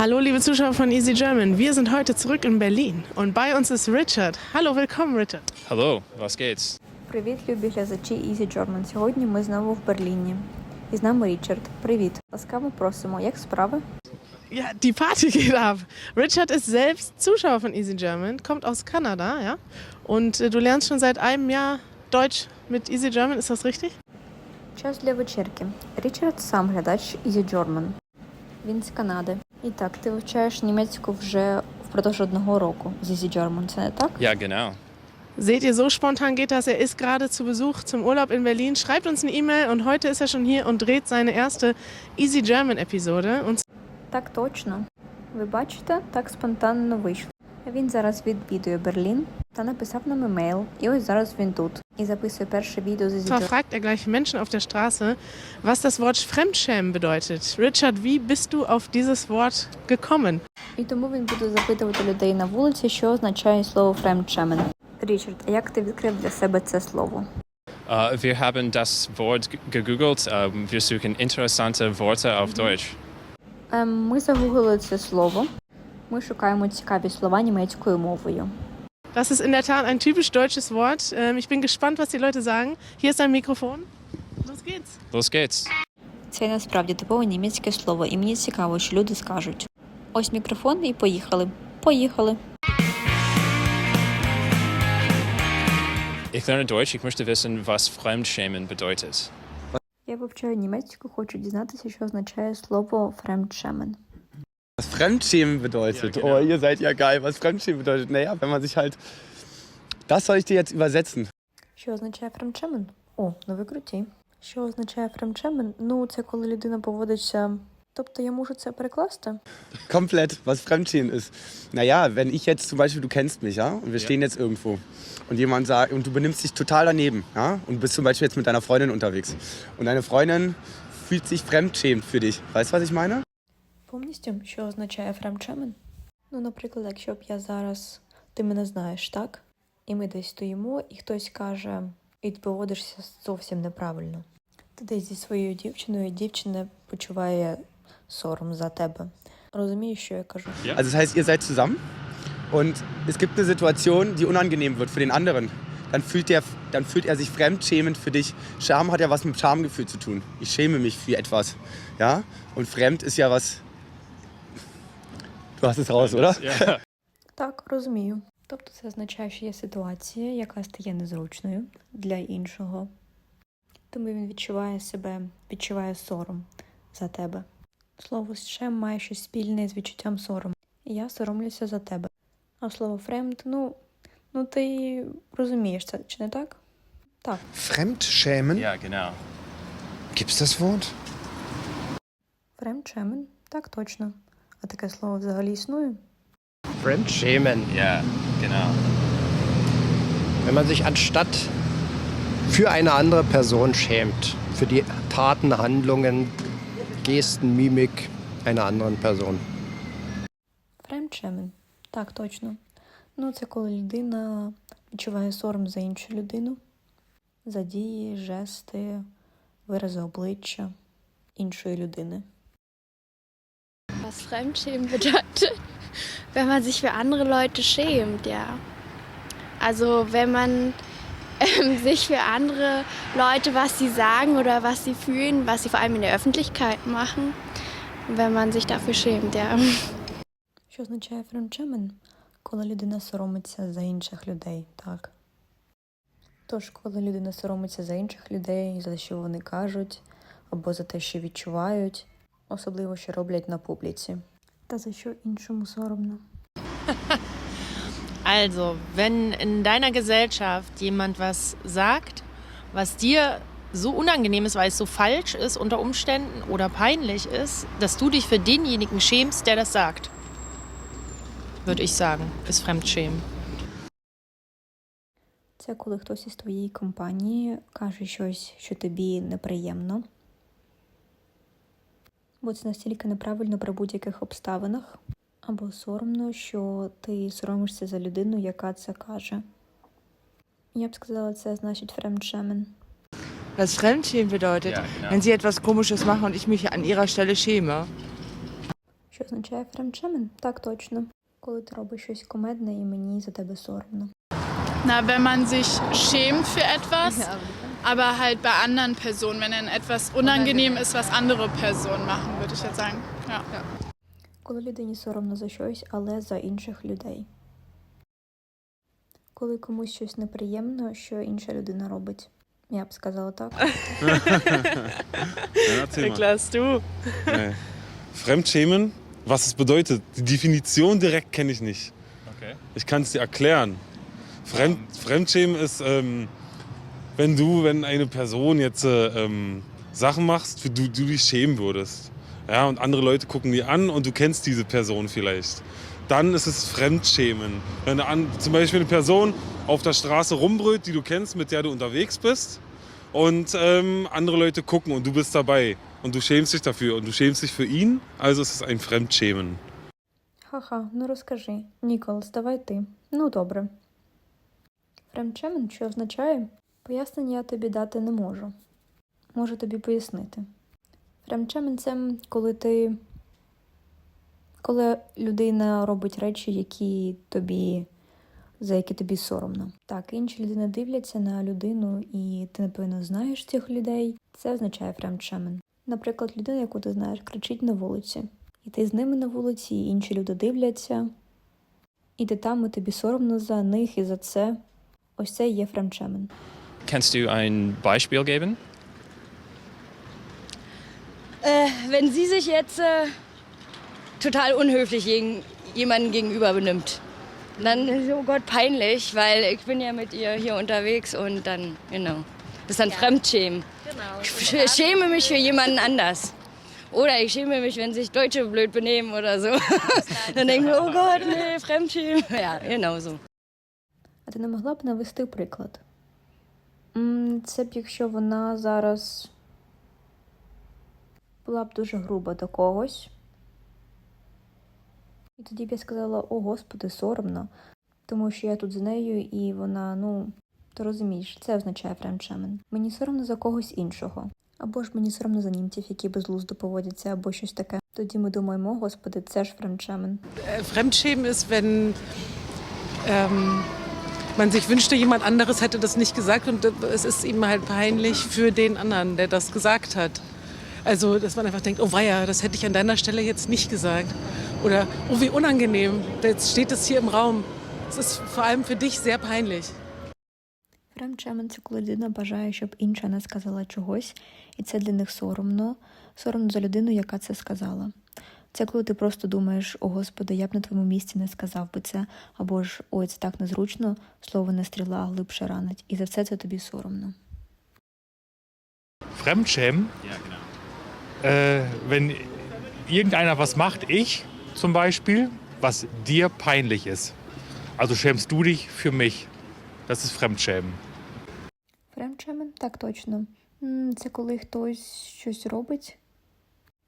Hallo, liebe Zuschauer von Easy German. Wir sind heute zurück in Berlin und bei uns ist Richard. Hallo, willkommen, Richard. Hallo, was geht's? Привіт, любі глядачі Easy German. Сьогодні ми знову в Берліні. І з нами Річард. Привіт. Ласкаво просимо. Як справи? Ja, die Party geht ab. Richard ist selbst Zuschauer von Easy German, kommt aus Kanada, ja? Und äh, du lernst schon seit einem Jahr Deutsch mit Easy German, ist das richtig? Час для вечірки. Річард сам глядач Easy German. Він з Канади. І так, ти вивчаєш німецьку вже впродовж одного року з Easy German, це не так? Ja, genau. Seht ihr, so spontan geht das. Er ist gerade zu Besuch zum Urlaub in Berlin. Schreibt uns eine E-Mail und heute ist er schon hier und dreht seine erste Easy German Episode. Und Так точно. Ви бачите, так спонтанно вийшло. Він зараз відвідує Берлін та написав нам емейл. І ось зараз він тут. І записує перше відео з Easy fragt er gleich Menschen auf der Straße, was das Wort Fremdschämen bedeutet. Richard, wie bist du auf dieses Wort gekommen? І тому він буде запитувати людей на вулиці, що означає слово «фремдшемен». Річард, а як ти відкрив для себе це слово? Uh, wir haben das Wort gegoogelt. Uh, wir suchen interessante Worte auf Deutsch. Ем, ми загуглили це слово. Ми шукаємо цікаві слова німецькою мовою. Das ist in der Tat ein typisch deutsches Wort. Ähm, Ich bin gespannt, was die Leute sagen. Hier ist ein Mikrofon. Los geht's. Los geht's. Це насправді типове німецьке слово, і мені цікаво, що люди скажуть. Ось мікрофон і поїхали. Поїхали. Ich lerne Deutsch. Ich möchte wissen, was Fremdschämen bedeutet. Я вивчаю німецьку, хочу дізнатися, що означає слово фремдшемен. Was Fremdschämen bedeutet. Ja, genau. Oh, ihr seid ja geil. Was Fremdschämen bedeutet. Naja, wenn man sich halt. Das soll ich dir jetzt übersetzen. Що означає фремдшемен? О, ну ви круті. Що означає фремдшемен? Ну, це коли людина поводиться. Тобто я можу це перекласти? Komplett, was Fremdschämen ist. Naja, wenn ich jetzt zum Beispiel, du kennst mich, ja, und wir Ja. stehen jetzt irgendwo und jemand sagt, und du benimmst dich total daneben, ja, und bist zum Beispiel jetzt mit deiner Freundin unterwegs und deine Freundin fühlt sich fremdschämt für dich. Weißt du, was ich meine? Повністю, що означає фремдшемен? Ну, наприклад, якщо б я зараз ти мене знаєш, так? І ми десь стоїмо, і хтось каже, і ти поводишся зовсім неправильно. Ти десь зі своєю дівчиною, і дівчина почуває сором за тебе. Розумієш, що я кажу? Ja. Also, das heißt, ihr seid zusammen und es gibt eine Situation, die unangenehm wird für den anderen. Dann fühlt, der, dann fühlt er sich fremdschämend für dich. Scham hat ja was mit Schamgefühl zu tun. Ich schäme mich für etwas. Ja? Und fremd ist ja was. Du hast es raus, oder? Ja. Так, розумію. Тобто це означає, що є ситуація, яка стає незручною для іншого. Тому він відчуває себе, відчуває сором за тебе. Слово «шем» має щось спільне з відчуттям сорому. Я соромлюся за тебе. А слово фремд, ну, ну ти розумієш це, чи не так? Так. Fremdschämen? ja, genau. Gibt's das Wort? Фремдшемен? Так точно. А таке слово взагалі існує? Fremdschämen. Ja, genau. Wenn man sich anstatt für eine andere Person schämt, für die Taten, Handlungen, Gesten, Mimik einer anderen Person. Фремдшемен. Так, точно. Ну, це коли людина відчуває сором за іншу людину, за дії, жести, вирази обличчя іншої людини. Was Fremdschämen bedeutet, wenn man sich für andere Leute schämt, ja. Also wenn man ähm, sich für andere Leute, was sie sagen oder was sie fühlen, was sie vor allem in der Öffentlichkeit machen, wenn man sich dafür schämt, ja. Що означає фремдшемен? Коли людина соромиться за інших людей, так. Тож, коли людина соромиться за інших людей, за що вони кажуть, або за те, що відчувають, особливо що роблять на публіці. Та за що іншому соромно. Also, wenn in deiner Gesellschaft jemand was sagt, was dir so unangenehm ist, weil es so falsch ist unter Umständen oder peinlich ist, dass du dich für denjenigen schämst, der das sagt. Würde ich sagen, ist Fremdschämen. Це коли хтось із твоєї компанії каже щось, що тобі неприємно. Бо це настільки неправильно при будь-яких обставинах, або соромно, що ти соромишся за людину, яка це каже. Я б сказала, це значить фремдшемен. Was Fremdschämen bedeutet, Ja, genau. wenn sie etwas Komisches machen und ich mich an ihrer Stelle schäme. Що означає фремчемен? Так точно. Коли ти робиш щось комедне і мені за тебе соромно. Na, wenn man sich schämt für etwas, aber halt bei anderen Personen, wenn dann etwas unangenehm ist, was andere Personen machen, würde ich jetzt sagen. Ja. Коли людині соромно за щось, але за інших людей. Коли комусь щось неприємно, що інша людина робить. Я б сказала так. Ja, erzähl mal. Niklas, du. Nee. Fremdschämen, was es bedeutet, die Definition direkt kenne ich nicht. Okay. Ich kann es dir erklären. Fremd, Fremdschämen ist, ähm, wenn du, wenn eine Person jetzt äh, ähm, Sachen machst, für die du dich schämen würdest. Ja, und andere Leute gucken dir an und du kennst diese Person vielleicht. Dann ist es Fremdschämen. Wenn du an, zum Beispiel eine Person auf der Straße rumbrüllt, die du kennst, mit der du unterwegs bist, und ähm, andere Leute gucken und du bist dabei und du schämst dich dafür und du schämst dich für ihn, also ist es ein Fremdschämen. Ха-ха, ну розкажи. Ніколас, давай ти. Ну добре. Фремчемен, що означає? Пояснення я тобі дати не можу. Можу тобі пояснити. Фремчемен це коли ти. Коли людина робить речі, які тобі. за які тобі соромно. Так, інші людини дивляться на людину, і ти, напевно, знаєш цих людей. Це означає фремчемен. Наприклад, людина, яку ти знаєш, кричить на вулиці. І ти з ними на вулиці, і інші люди дивляться. І ти там, і тобі соромно за них і за це. Ось це є фремчемен. Kannst du ein Beispiel geben? Äh, wenn sie sich jetzt äh, total unhöflich gegen jemanden gegenüber benimmt, dann ist es, oh Gott, peinlich, weil ich bin ja mit ihr hier unterwegs und dann, genau. Das ist dann Fremdschämen. Genau. Ich sch- schäme mich für jemanden anders. Oder ich schäme mich, wenn sich Deutsche blöd benehmen oder so. dann denken wir, oh Gott, nee, Fremdschämen. Ja, genau so. А ти не могла б навести приклад? Це б якщо вона зараз була б дуже груба до когось. І тоді б я сказала: О, Господи, соромно, тому що я тут з нею, і вона, ну, ти розумієш, це означає фремчемен. Мені соромно за когось іншого. Або ж мені соромно за німців, які безглуздо поводяться, або щось таке. Тоді ми думаємо, о, Господи, це ж ist, wenn ähm, man sich wünschte, jemand anderes hätte das nicht gesagt und äh, es ist ihm halt peinlich für den anderen, der das gesagt hat. Also, dass man einfach denkt, oh weia, das hätte ich an deiner Stelle jetzt nicht gesagt. Oder, oh wie unangenehm, jetzt steht es hier im Raum. Es ist vor allem für dich sehr peinlich. Фремчемен це коли людина бажає, щоб інша не сказала чогось, і це для них соромно, соромно за людину, яка це сказала. Це коли ти просто думаєш, о Господи, я б на твоєму місці не сказав би це, або ж ой, це так незручно, слово не стріла, а глибше ранить. І за все це тобі соромно. Fremdschämen. Ja, genau. Äh, wenn irgendeiner was macht, ich zum Beispiel, was dir peinlich ist. Also schämst du dich für mich. Das ist Fremdschämen. Фремчемен? Так точно. Це коли хтось щось робить,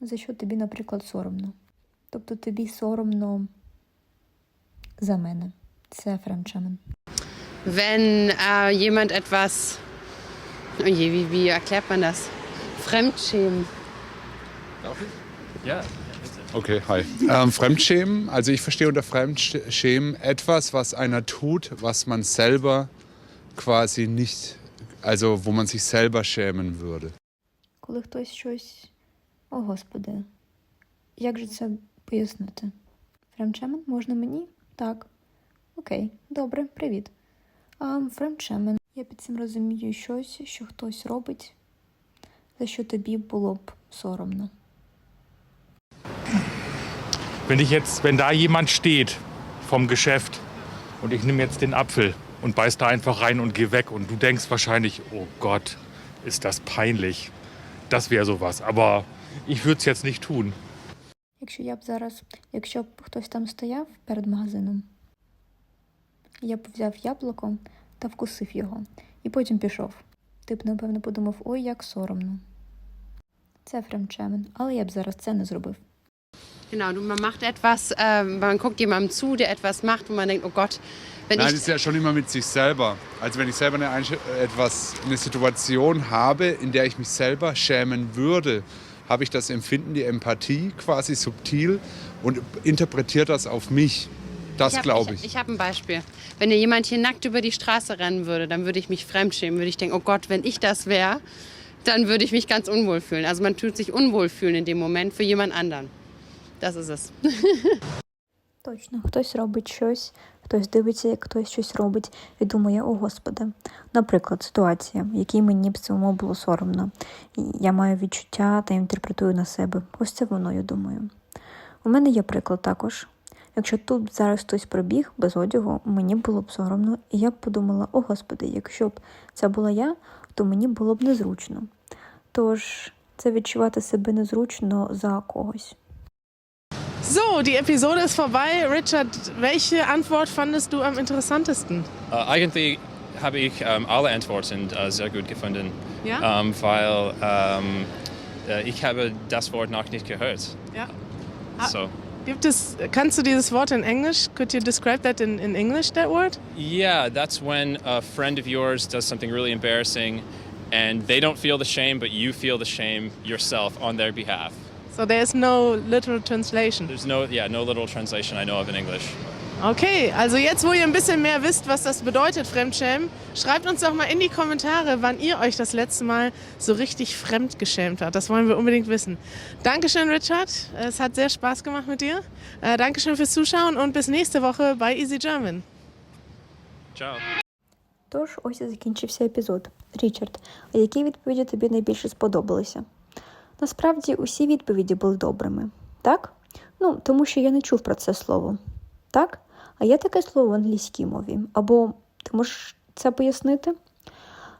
за що тобі, наприклад, соромно. Тобто тобі соромно за мене. Це фремчемен. Wenn äh, jemand etwas, oh je, wie, wie erklärt man das? Fremdschämen. Ja. Okay, hi. Ähm, Fremdschämen, also ich verstehe unter Fremdschämen etwas, was einer tut, was man selber quasi nicht, also wo man sich selber schämen würde. Коли хтось щось. О, Господи, як же це пояснити? Фремчемен можна мені? Так. Окей, добре, привіт. А, фремчемен. Я під цим розумію щось, що хтось робить, за що тобі було б соромно. Wenn ich jetzt, wenn da jemand steht vom Geschäft und ich nehme jetzt den Apfel und beiß da einfach rein und gehe weg und du denkst wahrscheinlich, oh Gott, ist das peinlich. Das wäre sowas. Aber ich würde es jetzt nicht tun. Якщо я б зараз, якщо б хтось там стояв перед магазином, я б взяв яблуко та вкусив його, і потім пішов. Ти б, напевно, подумав, ой, як соромно. Це фремчемен, але я б зараз це не зробив. Genau, du, man macht etwas, äh, man guckt jemandem zu, der etwas macht und man denkt, oh Gott, wenn Nein, ich... das ist ja schon immer mit sich selber. Also wenn ich selber eine, Einsch- etwas, eine Situation habe, in der ich mich selber schämen würde, habe ich das Empfinden, die Empathie quasi subtil und interpretiert das auf mich. Das glaube Ich, ich. ich habe ein Beispiel. Wenn dir jemand hier nackt über die Straße rennen würde, dann würde ich mich fremdschämen. Würde ich denken, oh Gott, wenn ich das wäre, dann würde ich mich ganz unwohl fühlen. Also man tut sich unwohl fühlen in dem Moment für jemand anderen. Das ist es. Точно, хтось робить щось, хтось дивиться, як хтось щось робить, і думає, о Господи. Наприклад, ситуація, в якій мені б самому було соромно. Я маю відчуття та інтерпретую на себе. Ось це воно, я думаю. У мене є приклад також. Якщо тут зараз хтось пробіг без одягу, мені було б соромно, і я б подумала, о Господи, якщо б це була я, то мені було б незручно. Тож це відчувати себе незручно за когось. So, die Episode ist vorbei. Richard, welche Antwort fandest du am interessantesten? Äh, eigentlich habe ich ähm, alle Antworten äh, sehr gut gefunden, Ja? ähm, weil ähm, äh, ich habe das Wort noch nicht gehört. Ja. Ah. So. Gibt es, kannst du dieses Wort in Englisch? Could you describe that in, in English, that word? Yeah, that's when a friend of yours does something really embarrassing and they don't feel the shame, but you feel the shame yourself on their behalf. So there's no literal translation. There's no, yeah, no literal translation I know of in English. Okay, also jetzt, wo ihr ein bisschen mehr wisst, was das bedeutet, Fremdschämen, schreibt uns doch mal in die Kommentare, wann ihr euch das letzte Mal so richtig fremdgeschämt habt. Das wollen wir unbedingt wissen. Dankeschön, Richard. Es hat sehr Spaß gemacht mit dir. Äh, Dankeschön fürs Zuschauen und bis nächste Woche bei Easy German. Ciao. Тож ось і закінчився епізод. Річард, а які відповіді тобі найбільше сподобалися? Насправді усі відповіді були добрими, так? Ну, тому що я не чув про це слово. Так? А є таке слово в англійській мові? Або ти можеш це пояснити?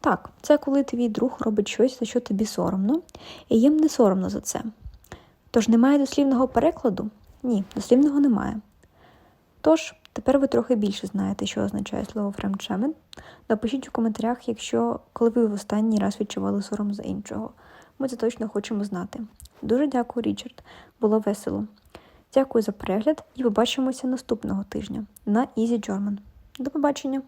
Так, це коли твій друг робить щось, за що тобі соромно, і їм не соромно за це. Тож немає дослівного перекладу? Ні, дослівного немає. Тож, тепер ви трохи більше знаєте, що означає слово фремчемен. Напишіть у коментарях, якщо коли ви в останній раз відчували сором за іншого. Ми це точно хочемо знати. Дуже дякую, Річард. Було весело. Дякую за перегляд і побачимося наступного тижня на Easy German. До побачення!